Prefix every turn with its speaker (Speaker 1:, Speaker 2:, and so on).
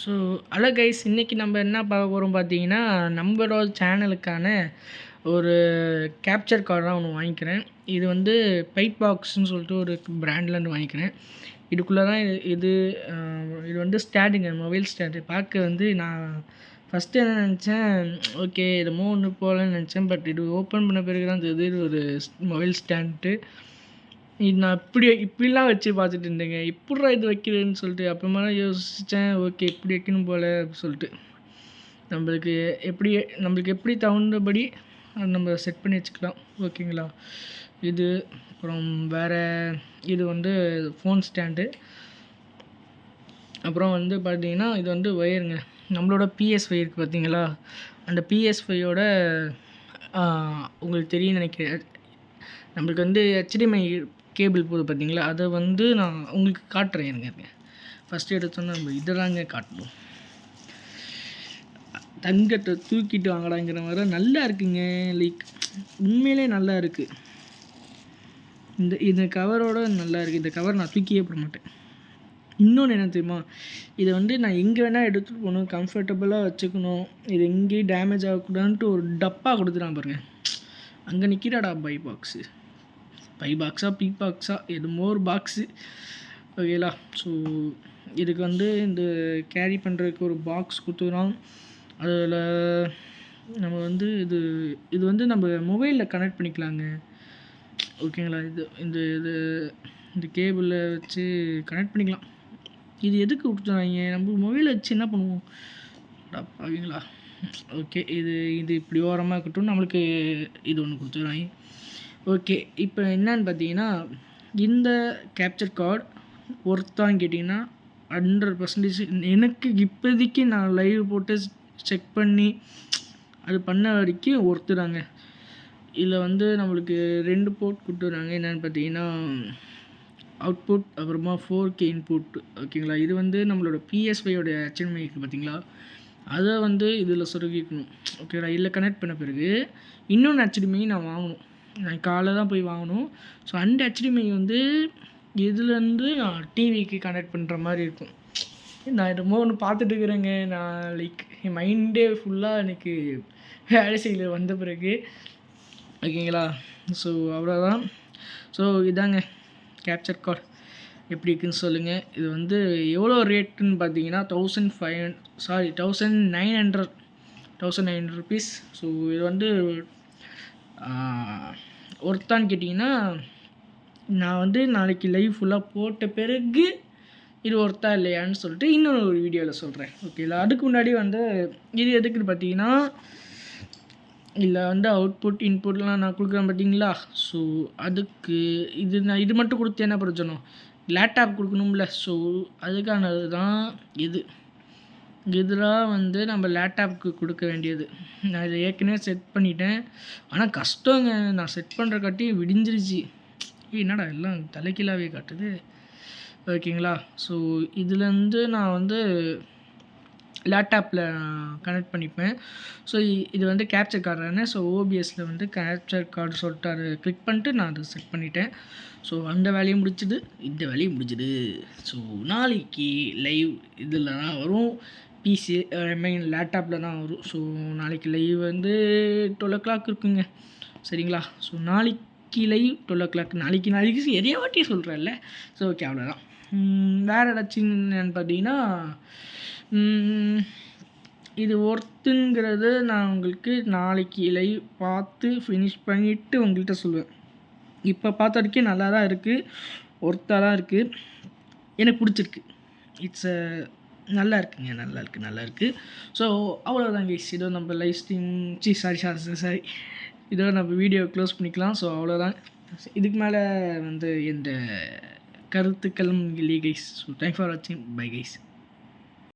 Speaker 1: So hello guys இன்றைக்கி நம்ம என்ன பார்க்க போகிறோம் பார்த்தீங்கன்னா நம்மளோட சேனலுக்கான ஒரு கேப்சர் கார்டு தான் ஒன்று வாங்கிக்கிறேன். இது வந்து பைட் பாக்ஸ்னு சொல்லிட்டு ஒரு பிராண்ட்லேருந்து வாங்கிக்கிறேன். இதுக்குள்ளே தான் இது இது இது வந்து ஸ்டாண்டுங்க மொபைல் ஸ்டாண்டு பார்க்க வந்து நான் ஃபஸ்ட்டு என்ன நினச்சேன் ஓகே என்னமோ ஒன்று போகலன்னு நினச்சேன் பட் இது ஓப்பன் பண்ண பிறகு தான் தெரியுது இது ஒரு மொபைல் ஸ்டாண்டு இது நான் இப்படி இப்படிலாம் வச்சு பார்த்துட்டு இருந்தேங்க. எப்படிடா இது வைக்கிறேன்னு சொல்லிட்டு அப்புறமா தான் யோசித்தேன் ஓகே இப்படி வைக்கணும் போல் அப்படி சொல்லிட்டு. நம்மளுக்கு எப்படி நம்மளுக்கு எப்படி தகுந்தபடி நம்ம செட் பண்ணி வச்சுக்கலாம். ஓகேங்களா? இது அப்புறம் வேறு இது வந்து ஃபோன் ஸ்டாண்டு அப்புறம் வந்து பார்த்தீங்கன்னா இது வந்து ஒயருங்க நம்மளோட பிஎஸ் ஒய் இருக்குது பார்த்தீங்களா? அந்த பிஎஸ் ஒய்யோட உங்களுக்கு தெரியும் நினைக்கிறேன். நம்மளுக்கு வந்து ஹெச்டிஎம்ஐ கேபிள் போது பார்த்தீங்களா? அதை வந்து நான் உங்களுக்கு காட்டுறேன் இருங்க இருங்க ஃபஸ்ட்டு எடுத்தோன்னா நம்ம இதெல்லாங்க காட்டணும் தங்கத்தை தூக்கிட்டு வாங்கடாங்கிற மாதிரி நல்லா இருக்குங்க. லைக் உண்மையிலே நல்லா இருக்குது இந்த இந்த கவரோட நல்லா இருக்குது இந்த கவர் நான் தூக்கியே போட மாட்டேன். இன்னொன்று என்ன தெரியுமா? இதை வந்து நான் எங்கே வேணால் எடுத்துகிட்டு போகணும். கம்ஃபர்டபுளாக வச்சுக்கணும். இது எங்கேயும் டேமேஜ் ஆகக்கூடாதுன்ட்டு ஒரு டப்பா கொடுத்துட்டான் பாருங்க. அங்கே நிற்கிறாடா பை பாக்ஸு பை பாக்ஸா பிக் பாக்ஸா எதுமோ ஒரு பாக்ஸு ஓகேலா. ஸோ இதுக்கு வந்து இந்த கேரி பண்ணுறதுக்கு ஒரு பாக்ஸ் கொடுத்துக்கிறோம் அதில் நம்ம வந்து இது இது வந்து நம்ம மொபைலில் கனெக்ட் பண்ணிக்கலாங்க. ஓகேங்களா? இது இந்த இது இந்த கேபிளில் வச்சு கனெக்ட் பண்ணிக்கலாம். இது எதுக்கு கொடுத்துறாங்க நம்ம மொபைலை வச்சு என்ன பண்ணுவோம்? ஓகேங்களா ஓகே இது இது இப்படி ஓரமாக இருக்கட்டும். நம்மளுக்கு இது ஒன்று கொடுத்துறாங்க ஓகே இப்போ என்னன்னு பார்த்தீங்கன்னா இந்த கேப்சர் கார்டு ஒர்த்தான்னு கேட்டிங்கன்னா ஹண்ட்ரட் பர்சன்டேஜ் எனக்கு இப்போதைக்கு நான் லைவ் போட்டு செக் பண்ணி அது பண்ண வரைக்கும் ஒருத்துறாங்க இதில் வந்து நம்மளுக்கு ரெண்டு போர்ட் கொடுத்துறாங்க என்னென்னு பார்த்தீங்கன்னா அவுட்புட் அப்புறமா ஃபோர் கே இன்புட் ஓகேங்களா? இது வந்து நம்மளோட பிஎஸ்ஒயோட அச்சன்மை இருக்குது பார்த்தீங்களா அதை வந்து இதில் சொருகிக்கணும். ஓகேங்களா? இதில் கனெக்ட் பண்ண பிறகு இன்னொன்று HDMI நான் வாங்கணும். நான் காலைல தான் போய் வாங்கணும். ஸோ அந்த ஹெச்டிஎம்ஐ வந்து இதுலேருந்து டிவிக்கு கனெக்ட் பண்ணுற மாதிரி இருக்கும். நான் ரொம்ப ஒன்று பார்த்துட்டு இருக்கிறேங்க. நான் லைக் என் மைண்டே ஃபுல்லாக எனக்கு வேலை செய்யல வந்த பிறகு. ஓகேங்களா? ஸோ அவ்வளோதான் ஸோ இதாங்க. கேப்சர் கார்டு எப்படி இருக்குன்னு சொல்லுங்கள் இது வந்து எவ்வளோ ரேட்டுன்னு பார்த்தீங்கன்னா thousand five sorry thousand nine hundred thousand nine hundred rupees so இது வந்து ஒர்த்தான்னு கேட்டிங்கன்னா நான் வந்து நாளைக்கு லைவ் ஃபுல்லாக போட்ட பிறகு இது ஒர்த்தா இல்லையான்னு சொல்லிட்டு இன்னொரு ஒரு வீடியோவில் சொல்கிறேன் ஓகேங்களா அதுக்கு முன்னாடி வந்து இது எதுக்குன்னு பார்த்தீங்கன்னா இல்லை வந்து அவுட்புட் இன்புட்லாம் நான் கொடுக்குறேன் பார்த்தீங்களா? ஸோ அதுக்கு இது நான் இது மட்டும் கொடுத்து என்ன பிரயோஜனம் லேப்டாப் கொடுக்கணும்ல. ஸோ அதுக்கானது தான் இது. இதெல்லாம் வந்து நம்ம லேப்டாப்புக்கு கொடுக்க வேண்டியது. நான் இதை ஏற்கனவே செட் பண்ணிட்டேன். ஆனால் கஷ்டங்க. நான் செட் பண்ணுற காட்டி விடிஞ்சிருச்சு என்னடா எல்லாம் தலைக்கீழாவே காட்டுது. ஓகேங்களா? ஸோ இதுலேருந்து நான் வந்து லேப்டாப்பில் கனெக்ட் பண்ணிப்பேன். ஸோ இது வந்து கேப்சர் கார்டு ஸோ ஓபிஎஸ்சில் வந்து கேப்சர் கார்டு சொல்லிட்டு அதை கிளிக் பண்ணிட்டு நான் அதை செட் பண்ணிட்டேன். ஸோ அந்த வேலையும் முடிச்சுது. இந்த வேலையும் முடிச்சுது. ஸோ நாளைக்கு லைவ் இதில் தான் வரும். பிசி ஐ மீன் லேப்டாப்பில் தான் வரும். ஸோ நாளைக்கு லைவ் வந்து டுவெல் ஓ கிளாக் இருக்குங்க. சரிங்களா? ஸோ நாளைக்கு லைவ் டுவெல் ஓ கிளாக் நாளைக்கு நாளைக்கு எரிய வாட்டி சொல்கிறேன்ல ஸோ ஓகே அவ்வளோதான் வேறு ஏதாச்சும் என்னன்னு பார்த்தீங்கன்னா இது ஒர்த்துங்கிறது நான் உங்களுக்கு நாளைக்கு லைவ் பார்த்து ஃபினிஷ் பண்ணிவிட்டு உங்கள்கிட்ட சொல்லுவேன் இப்போ பார்த்த வரைக்கும் நல்லா தான் இருக்குது ஒர்த்தாக தான் இருக்குது எனக்கு பிடிச்சிருக்கு. இட்ஸ் அ நல்லா இருக்குங்க நல்லா இருக்குது நல்லா இருக்குது ஸோ அவ்வளோதான் கைஸ் இதோ நம்ம live stream C sorry sorry sorry இதோ நம்ம வீடியோ க்ளோஸ் பண்ணிக்கலாம். ஸோ அவ்வளோதான் இதுக்கு மேலே வந்து எந்த கருத்துக்களும் இல்லை கைஸ் ஸோ தேங்க்ஸ் ஃபார் வாட்சிங் பை கைஸ்